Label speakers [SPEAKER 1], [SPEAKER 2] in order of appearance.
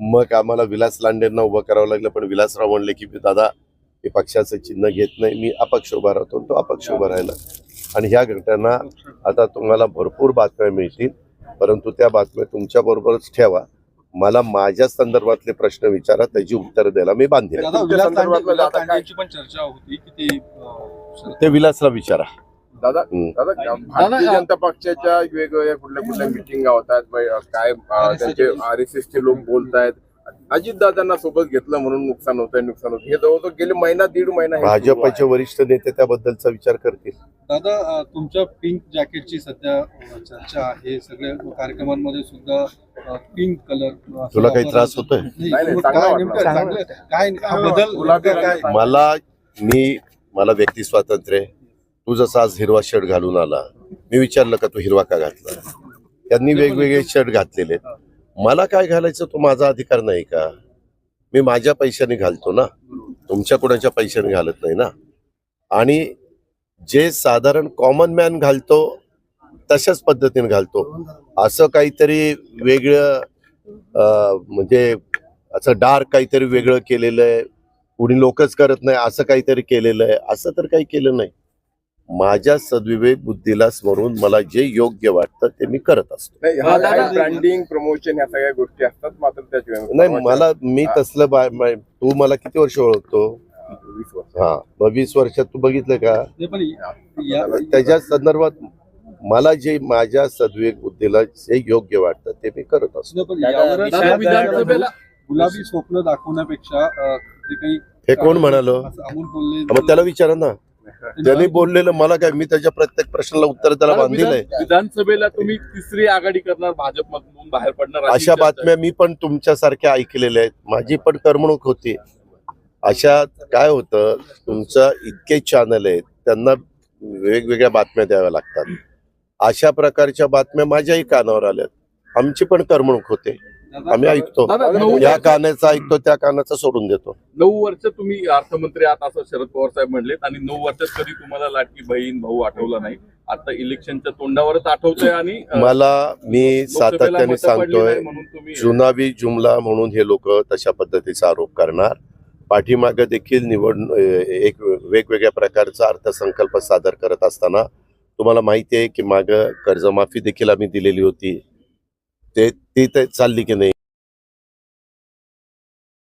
[SPEAKER 1] मग आम्हाला विलास लांडेंना उभं करावं लागलं पण विलासराव म्हणले की दादा मी पक्षाचं चिन्ह घेत नाही मी अपक्ष उभा राहतो तो अपक्ष उभा राहिला. आणि ह्या घटना आता तुम्हाला भरपूर बातम्या मिळतील परंतु त्या बातम्या तुमच्या बरोबरच ठेवा. मला माझ्या संदर्भातले प्रश्न विचारा त्याची उत्तर द्यायला मी बांधील.
[SPEAKER 2] ते
[SPEAKER 1] विलासला विचारा.
[SPEAKER 3] दादा. दादा भारतीय जनता पक्षाच्या वेगवेगळ्या कुठल्या कुठल्या मिटिंग होतात काय त्यांचे आर एस चे लोक. बोलतायत. अजित दादांना सोबत घेतलं म्हणून नुकसान होतंय नुकसान होतं हे जवळजवळ गेले महिना दीड महिना हे
[SPEAKER 1] भाजपचे
[SPEAKER 3] आहे.
[SPEAKER 1] वरिष्ठ नेते त्याबद्दलचा विचार करतील.
[SPEAKER 2] दादा तुमच्या पिंक जॅकेटची सध्या चर्चा आहे. सगळ्या कार्यक्रमांमध्ये सुद्धा पिंक कलर
[SPEAKER 1] तुला काही त्रास होतोय?
[SPEAKER 3] नाही, नाही,
[SPEAKER 2] काय बदल.
[SPEAKER 1] मला मी मला व्यक्ती स्वातंत्र्य आहे. तू जसा आज हिरवा शर्ट घालून आला मी विचारलं का तू हिरवा का घातला? त्यांनी वेगवेगळे शर्ट घातलेले मला काय घालायचं तो माझा अधिकार नाही का? मी माझ्या पैशाने घालतो ना? तुमच्या कोणाच्या पैशाने घालत नाही ना? आणि जे साधारण कॉमन मॅन घालतो तशाच पद्धतीने घालतो. असं काहीतरी वेगळं म्हणजे असं डार्क काहीतरी वेगळं केलेलं आहे. कुणी लोकच करत नाही असं काहीतरी केलेलं आहे. असं तर काही केलं नाही. माझ्या सद्विवेक बुद्धीला स्मरून मला जे योग्य वाटतं ते मी करत असतो.
[SPEAKER 3] ब्रँडिंग प्रमोशन या सगळ्या गोष्टी असतात मात्र त्याच्या
[SPEAKER 1] नाही मला मी तसलं बा- मा- तू मला किती वर्ष ओळखतो? हा मग वीस वर्षात तू बघितलं का? त्याच्या संदर्भात मला जे माझ्या सद्विवेक बुद्धीला जे योग्य वाटतं ते मी करत असतो.
[SPEAKER 4] दादा,
[SPEAKER 2] विधानसभेला गुलाबी स्वप्न दाखवण्यापेक्षा अं, जे काही
[SPEAKER 1] हे कोण म्हणालो?
[SPEAKER 2] असं अमोल बोलले
[SPEAKER 1] मग त्याला विचारा ना. त्यांनी बोललेलं मला काय मी त्याच्या प्रत्येक प्रश्नाला उत्तर त्याला बांधिलंय
[SPEAKER 4] विधानसभेला तुम्ही तिसरी आघाडी करणार भाजपमधून बाहेर पडणार अशी आहे.
[SPEAKER 1] बातम्या मी पण तुमच्यासारख्या ऐकलेल्या आहेत. माझी पण करमणूक होती. अशा काय होतं तुमचं इतके चॅनल आहेत त्यांना वेगवेगळ्या बातम्या द्याव्या लागतात. अशा प्रकारच्या बातम्या माझ्याही कानावर आल्यात. आमची पण करमणूक होते. आम्ही ऐकतो. या कानाचा ऐकतो त्या कानाचा सोडून देतो.
[SPEAKER 4] नऊ वर्ष तुम्ही अर्थमंत्री आहात असं शरद पवार साहेब म्हणलेत आणि नऊ वर्षात कधी तुम्हाला लाटकी बहीण भाऊ आठवला नाही. आता इलेक्शनच्या तोंडावरच आठवतंय आणि
[SPEAKER 1] मला मी सातत्याने सांगतोय जुनाबी जुमला म्हणून हे लोक तशा पद्धतीचा आरोप करणार. पाठीमागे देखील निवड एक वेगवेगळ्या प्रकारचा अर्थसंकल्प सादर करत असताना तुम्हाला माहिती आहे की माग कर्जमाफी देखील आम्ही दिलेली होती. ते ती ते चालली की नाही?